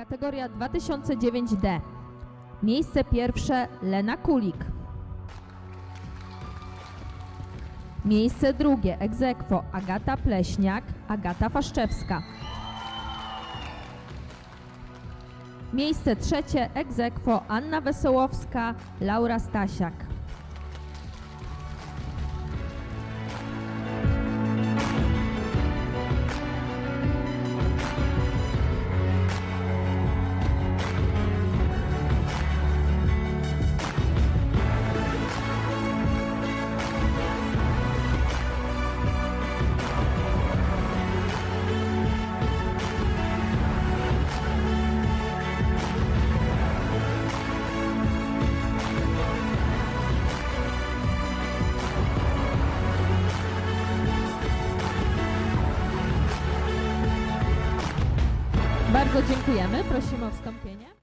Kategoria 2009D. Miejsce pierwsze Lena Kulik. Miejsce drugie aequo Agata Pleśniak, Agata Faszczewska. Miejsce trzecie aequo Anna Wesołowska, Laura Stasiak. Bardzo dziękujemy. Prosimy o wstąpienie.